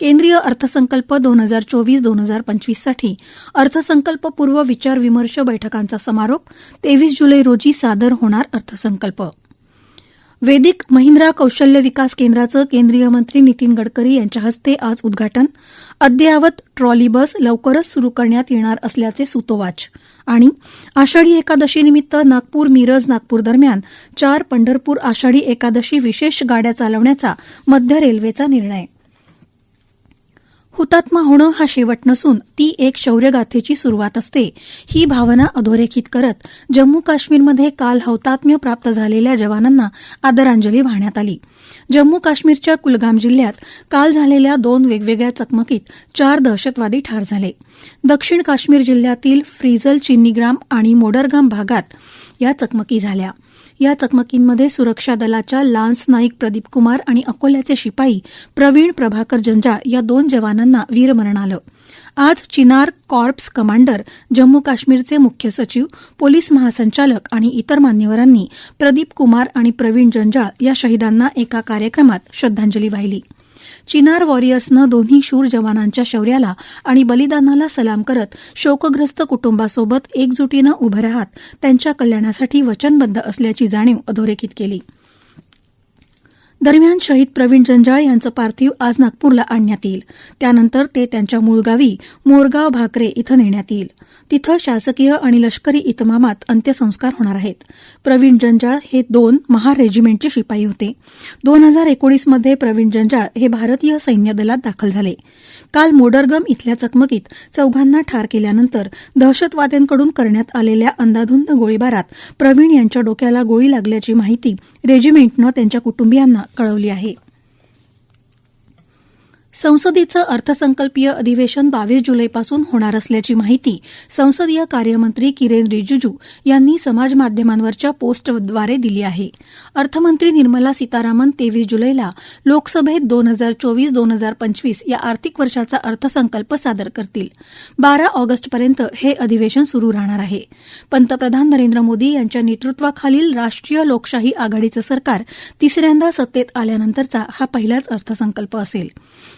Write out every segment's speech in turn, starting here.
केंद्रीय अर्थसंकल्प दोन हजार चोवीस दोन हजार पंचवीससाठी अर्थसंकल्पपूर्व विचारविमर्श बैठकांचा समारोप तेवीस जुलै रोजी सादर होणार अर्थसंकल्प. वेदिक महिंद्रा कौशल्य विकास केंद्राचं केंद्रीय मंत्री नितीन गडकरी यांच्या हस्ते आज उद्घाटन. अद्ययावत ट्रॉली बस लवकरच सुरू करण्यात येणार असल्याचे सुतोवाच. आणि आषाढी एकादशीनिमित्त नागपूर मिरज नागपूर दरम्यान चार पंढरपूर आषाढी एकादशी विशेष गाड्या चालवण्याचा मध्य रेल्वेचा निर्णय. हुतात्मा होणं हा शेवट नसून ती एक शौर्यगाथेची सुरुवात असते. ही भावना अधोरेखित करत जम्मू काश्मीरमध्ये काल हौतात्म्य प्राप्त झालेल्या जवानांना आदरांजली वाहण्यात आली. जम्मू काश्मीरच्या कुलगाम जिल्ह्यात काल झालेल्या दोन वेगवेगळ्या चकमकीत चार दहशतवादी ठार झाले. दक्षिण काश्मीर जिल्ह्यातील फ्रिझल चिन्नीग्राम आणि मोडरगाम भागात या चकमकी झाल्या. या चकमकींमध्ये सुरक्षा दलाच्या लान्स नाईक प्रदीप कुमार आणि अकोल्याचे शिपाई प्रवीण प्रभाकर जंजाळ या दोन जवानांना वीरमरण आलं आज चिनार कॉर्प्स कमांडर जम्मू काश्मीरचे मुख्य सचिव पोलीस महासंचालक आणि इतर मान्यवरांनी प्रदीप कुमार आणि प्रवीण जंजाळ या शहीदांना एका कार्यक्रमात श्रद्धांजली वाहिली. चिनार वॉरियर्सनं दोन्ही शूर जवानांच्या शौर्याला आणि बलिदानाला सलाम करत शोकग्रस्त कुटुंबासोबत एकजुटीनं उभं राहत त्यांच्या कल्याणासाठी वचनबद्ध असल्याची जाणीव अधोरेखित केली. दरम्यान शहीद प्रवीण जंजाळ यांचं पार्थिव आज नागपूरला आणण्यात येईल. त्यानंतर ते त्यांच्या मूळ गावी मोरगाव भाकरे इथं नेण्यात येईल. तिथं शासकीय आणि लष्करी इतमामात अंत्यसंस्कार होणार आहेत. प्रवीण जंजाळ हे दोन महार रेजिमेंटचे शिपाई होते. दोन हजार एकोणीसमध्ये प्रवीण जंजाळ हे भारतीय सैन्य दलात दाखल झाले. काल मोडरगम इथल्या चकमकीत चौघांना ठार केल्यानंतर दहशतवाद्यांकडून करण्यात आलेल्या अंदाधुंद गोळीबारात प्रवीण यांच्या डोक्याला गोळी लागल्याची माहिती रेजिमेंटनं त्यांच्या कुटुंबियांना कळवली आहे. संसदेचं अर्थसंकल्पीय अधिवेशन बावीस जुलैपासून होणार असल्याची माहिती संसदीय कार्यमंत्री किरेन रिजिजू यांनी समाज माध्यमांवरच्या पोस्टद्वारे दिली आहे. अर्थमंत्री निर्मला सीतारामन तेवीस जुलैला लोकसभेत दोन हजार चोवीस दोन हजार पंचवीस या आर्थिक वर्षाचा अर्थसंकल्प सादर करतील. बारा ऑगस्टपर्यंत हे अधिवेशन सुरू राहणार आहे. पंतप्रधान नरेंद्र मोदी यांच्या नेतृत्वाखालील राष्ट्रीय लोकशाही आघाडीचं सरकार तिसऱ्यांदा सत्तेत आल्यानंतरचा हा पहिलाच अर्थसंकल्प असेल.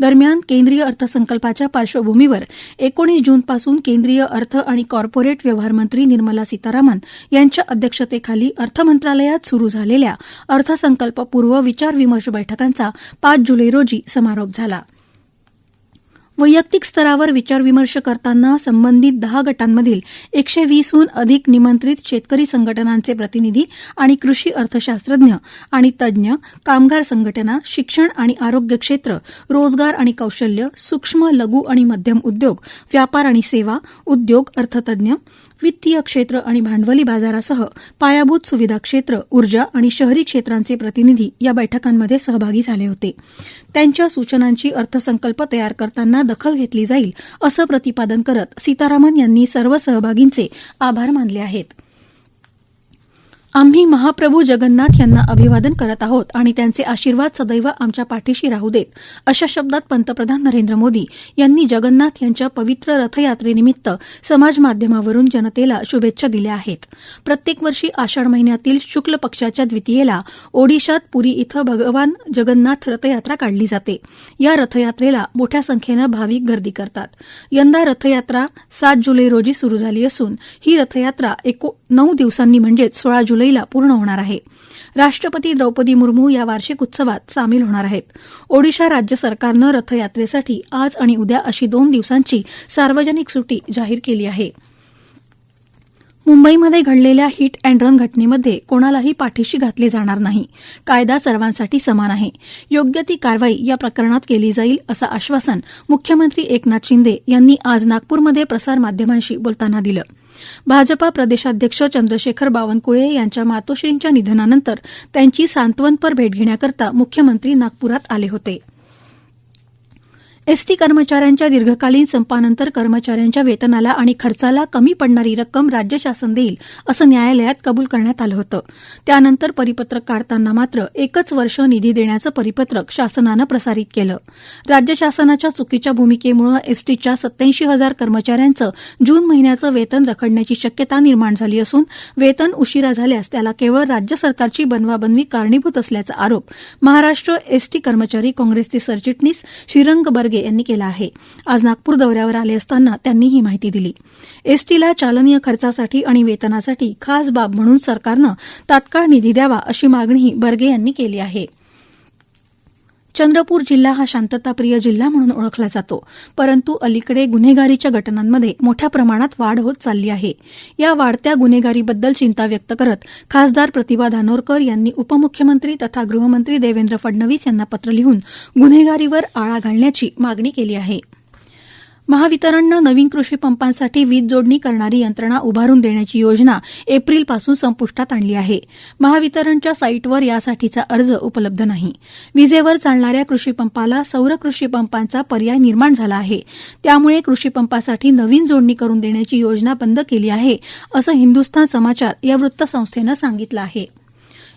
दरम्यान केंद्रीय अर्थसंकल्पाच्या पार्श्वभूमीवर एकोणीस जूनपासून केंद्रीय अर्थ आणि कॉर्पोरेट व्यवहार मंत्री निर्मला सीतारामन यांच्या अध्यक्षतेखाली अर्थमंत्रालयात सुरू झालेल्या अर्थसंकल्पपूर्व विचारविमर्श बैठकांचा पाच जुलै रोजी समारोप झाला. वैयक्तिक स्तरावर विचारविमर्श करताना संबंधित दहा गटांमधील एकशे वीसहून अधिक निमंत्रित शेतकरी संघटनांचे प्रतिनिधी आणि कृषी अर्थशास्त्रज्ञ आणि तज्ज्ञ कामगार संघटना शिक्षण आणि आरोग्य क्षेत्र रोजगार आणि कौशल्य सूक्ष्म लघु आणि मध्यम उद्योग व्यापार आणि सेवा उद्योग अर्थतज्ञ वित्तीय क्षेत्र आणि भांडवली बाजारासह पायाभूत सुविधा क्षेत्र ऊर्जा आणि शहरी क्षेत्रांचे प्रतिनिधी या बैठकांमध्ये सहभागी झाले होते. त्यांच्या सूचनांची अर्थसंकल्प तयार करताना दखल घेतली जाईल असं प्रतिपादन करत सीतारामन यांनी सर्व सहभागींचे आभार मानले आहेत. आम्ही महाप्रभू जगन्नाथ यांना अभिवादन करत आहोत आणि त्यांचे आशीर्वाद सदैव आमच्या पाठीशी राहू देत अशा शब्दात पंतप्रधान नरेंद्र मोदी यांनी जगन्नाथ यांच्या पवित्र रथयात्रेनिमित्त समाज माध्यमावरून जनतेला शुभेच्छा दिल्या आहेत. प्रत्येक वर्षी आषाढ महिन्यातील शुक्ल पक्षाच्या द्वितीयेला ओडिशात पुरी इथं भगवान जगन्नाथ रथयात्रा काढली जाते. या रथयात्रेला मोठ्या संख्येनं भाविक गर्दी करतात. यंदा रथयात्रा सात जुलै रोजी सुरू झाली असून ही रथयात्रा एको नऊ दिवसांनी म्हणजेच सोळा जुलै जुलैला पूर्ण होणार आहे. राष्ट्रपती द्रौपदी मुर्मू या वार्षिक उत्सवात सामील होणार आहेत. ओडिशा राज्य सरकारनं रथयात्रेसाठी आज आणि उद्या अशी दोन दिवसांची सार्वजनिक सुट्टी जाहीर केली आहे. मुंबईमध्ये घडलेल्या हिट अँड रन घटनेमध्ये कोणालाही पाठीशी घातले जाणार नाही. कायदा सर्वांसाठी समान आहे. योग्य ती कारवाई या प्रकरणात केली जाईल असं आश्वासन मुख्यमंत्री एकनाथ शिंदे यांनी आज नागपूरमध्ये प्रसारमाध्यमांशी बोलताना दिलं. भाजपा प्रदेशाध्यक्ष चंद्रशेखर बावनकुळे यांच्या मातोश्रींच्या निधनानंतर त्यांची सांत्वनपर भेट घेण्याकरता मुख्यमंत्री नागपुरात आले होते. एसटी कर्मचाऱ्यांच्या दीर्घकालीन संपानंतर कर्मचाऱ्यांच्या वेतनाला आणि खर्चाला कमी पडणारी रक्कम राज्य शासन देईल असं न्यायालयात कबूल करण्यात आलं होतं. त्यानंतर परिपत्रक काढताना मात्र एकच वर्ष निधी देण्याचं परिपत्रक शासनानं प्रसारित केलं. राज्य शासनाच्या चुकीच्या भूमिकेमुळे एसटीच्या सत्याऐंशी हजार कर्मचाऱ्यांचं जून महिन्याचं वेतन रखडण्याची शक्यता निर्माण झाली असून वेतन उशिरा झाल्यास त्याला केवळ राज्य सरकारची बनवाबनवी कारणीभूत असल्याचा आरोप महाराष्ट्र एसटी कर्मचारी काँग्रेसचे सरचिटणीस श्रीरंग बर्गे यांनी केला आहे. आज नागपूर दौऱ्यावर आले असताना त्यांनी ही माहिती दिली. एसटीला चालनीय खर्चासाठी आणि वेतनासाठी खास बाब म्हणून सरकारनं तात्काळ निधी द्यावा अशी मागणीही बर्गे यांनी केली आहे. चंद्रपूर जिल्हा हा शांतताप्रिय जिल्हा म्हणून ओळखला जातो. परंतु अलीकडे गुन्हेगारीच्या घटनांमध्ये मोठ्या प्रमाणात वाढ होत चालली आहे. या वाढत्या गुन्हेगारीबद्दल चिंता व्यक्त करत खासदार प्रतिभा धानोरकर यांनी उपमुख्यमंत्री तथा गृहमंत्री देवेंद्र फडणवीस यांना पत्र लिहून गुन्हेगारीवर आळा घालण्याची मागणी केली आहे. महावितरणनं नवीन कृषी पंपांसाठी वीज जोडणी करणारी यंत्रणा उभारून देण्याची योजना एप्रिलपासून संपुष्टात आणली आहे. महावितरणच्या साईटवर यासाठीचा अर्ज उपलब्ध नाही. विजेवर चालणाऱ्या कृषी पंपाला सौर कृषी पंपांचा पर्याय निर्माण झाला आहे. त्यामुळे कृषी पंपासाठी नवीन जोडणी करून देण्याची योजना बंद केली आहे असं हिंदुस्थान समाचार या वृत्तसंस्थेनं सांगितलं आहे.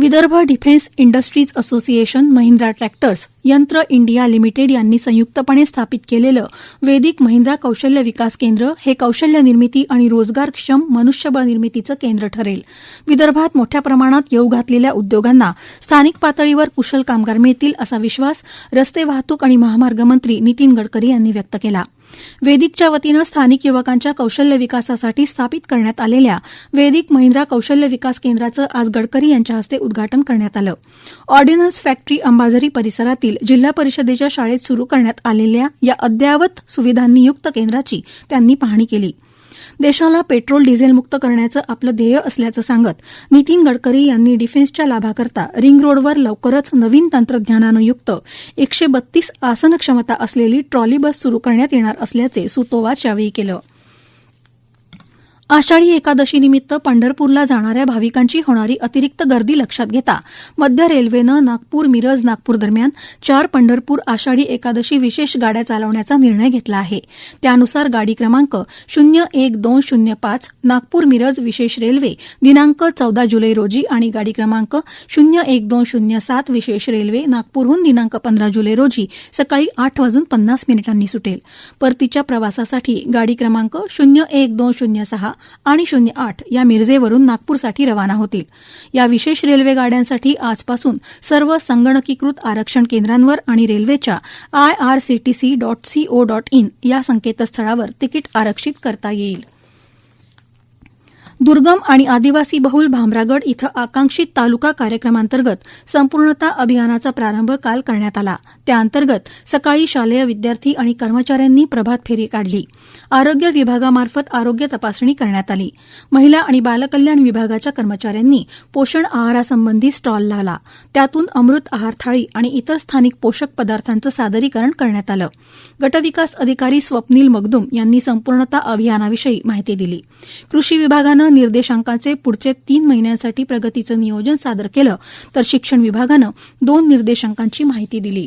Vidarbha defence industries association Mahindra tractors Yantra India limited यांनी संयुक्तपणे स्थापित केलेलं वेदिक महिंद्रा कौशल्य विकास केंद्र हे कौशल्य निर्मिती आणि रोजगारक्षम मनुष्यबळ निर्मितीचं केंद्र ठरेल. विदर्भात मोठ्या प्रमाणात येऊ घातलेल्या उद्योगांना स्थानिक पातळीवर कुशल कामगार मिळतील असा विश्वास रस्ते वाहतूक आणि महामार्ग मंत्री नितीन गडकरी यांनी व्यक्त केला. वेदिकच्या वतीनं स्थानिक युवकांच्या कौशल्य विकासासाठी स्थापित करण्यात आलेल्या वेदिक महिंद्रा कौशल्य विकास केंद्राचं आज गडकरी यांच्या हस्ते उद्घाटन करण्यात आलं. ऑर्डिनन्स फॅक्टरी अंबाझरी परिसरातील जिल्हा परिषदेच्या शाळेत सुरू करण्यात आलेल्या या अद्ययावत सुविधांनी युक्त केंद्राची त्यांनी पाहणी केली. देशाला पेट्रोल डिझेलमुक्त करण्याचं आपलं ध्येय असल्याचं सांगत नितीन गडकरी यांनी डिफेन्सच्या लाभाकरता रिंग रोडवर लवकरच नवीन तंत्रज्ञानानं युक्त एकशे बत्तीस आसन क्षमता असलेली ट्रॉली बस सुरू करण्यात येणार असल्याचे सुतोवाच यावेळी केलं. आषाढी एकादशीनिमित्त पंढरपूरला जाणाऱ्या भाविकांची होणारी अतिरिक्त गर्दी लक्षात घेता मध्य रेल्वेनं नागपूर मिरज नागपूर दरम्यान चार पंढरपूर आषाढी एकादशी विशेष गाड्या चालवण्याचा निर्णय घेतला आहे. त्यानुसार गाडी क्रमांक शून्य एक दोन शून्य पाच नागपूर मिरज विशेष रेल्वे दिनांक चौदा जुलै रोजी आणि गाडी क्रमांक शून्य एक दोन शून्य सात विशेष रेल्वे नागपूरहून दिनांक पंधरा जुलै रोजी सकाळी आठ वाजून पन्नास मिनिटांनी सुटेल. परतीच्या प्रवासासाठी गाडी क्रमांक शून्य एक दोन शून्य सहा आणि शून्य आठ या मिरजेवरून नागपूरसाठी रवाना होतील. या विशेष रेल्वे गाड्यांसाठी आजपासून सर्व संगणकीकृत आरक्षण केंद्रांवर आणि रेल्वेच्या I R C T C dot C O dot in या संकेतस्थळावर तिकीट आरक्षित करता येईल. दुर्गम आणि आदिवासी बहुल भामरागड इथं आकांक्षित तालुका कार्यक्रमांतर्गत संपूर्णता अभियानाचा प्रारंभ काल करण्यात आला. त्याअंतर्गत सकाळी शालेय विद्यार्थी आणि कर्मचाऱ्यांनी प्रभात फेरी काढली. आरोग्य विभागामार्फत आरोग्य तपासणी करण्यात आली. महिला आणि बालकल्याण विभागाच्या कर्मचाऱ्यांनी पोषण आहारासंबंधी स्टॉल लावला. त्यातून अमृत आहार थाळी आणि इतर स्थानिक पोषक पदार्थांचं सादरीकरण करण्यात आलं. गटविकास अधिकारी स्वप्नील मगदुम यांनी संपूर्णता अभियानाविषयी माहिती दिली. कृषी विभागानं निर्देशांकाचे पुढचे तीन महिन्यांसाठी प्रगतीचं नियोजन सादर केलं तर शिक्षण विभागानं दोन निर्देशांकांची माहिती दिली.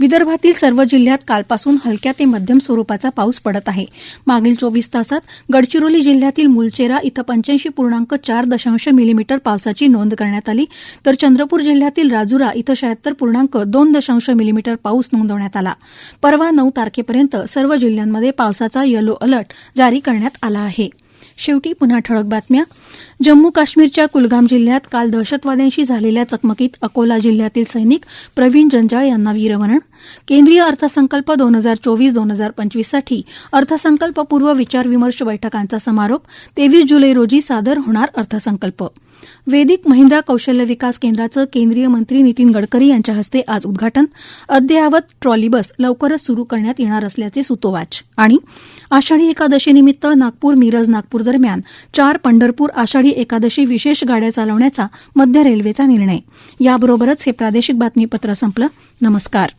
विदर्भातील सर्व जिल्ह्यात कालपासून हलक्या ते मध्यम स्वरूपाचा पाऊस पडत आहे. मागील चोवीस तासात गडचिरोली जिल्ह्यातील मुलचेरा इथं पंच्याऐंशी पूर्णांक चार दशांश मिलीमीटर पावसाची नोंद करण्यात आली. तर चंद्रपूर जिल्ह्यातील राजुरा इथं शहात्तर पूर्णांक दोन दशांश मिलीमीटर पाऊस नोंदवण्यात आला. परवा नऊ तारखेपर्यंत सर्व जिल्ह्यांमध्ये पावसाचा येलो अलर्ट जारी करण्यात आला आहे. शेवटी पुन्हा ठळक बातम्या. जम्मू काश्मीरच्या कुलगाम जिल्ह्यात काल दहशतवाद्यांशी झालेल्या चकमकीत अकोला जिल्ह्यातील सैनिक प्रवीण जंजाळ यांना वीरमरण. केंद्रीय अर्थसंकल्प दोन हजार चोवीस दोन हजार पंचवीससाठी अर्थसंकल्पपूर्व विचारविमर्श बैठकांचा समारोप तेवीस जुलै रोजी सादर होणार अर्थसंकल्प. वेदिक महिंद्रा कौशल्य विकास केंद्राचं केंद्रीय मंत्री नितीन गडकरी यांच्या हस्ते आज उद्घाटन. अद्ययावत ट्रॉली बस लवकरच सुरू करण्यात येणार असल्याचे सुतोवाच. आणि आषाढी एकादशीनिमित्त नागपूर मिरज नागपूर दरम्यान चार पंढरपूर आषाढी आषाढी एकादशी विशेष गाड्या चालवण्याचा मध्य रेल्वेचा निर्णय. याबरोबरच हे प्रादेशिक बातमीपत्र संपलं. नमस्कार.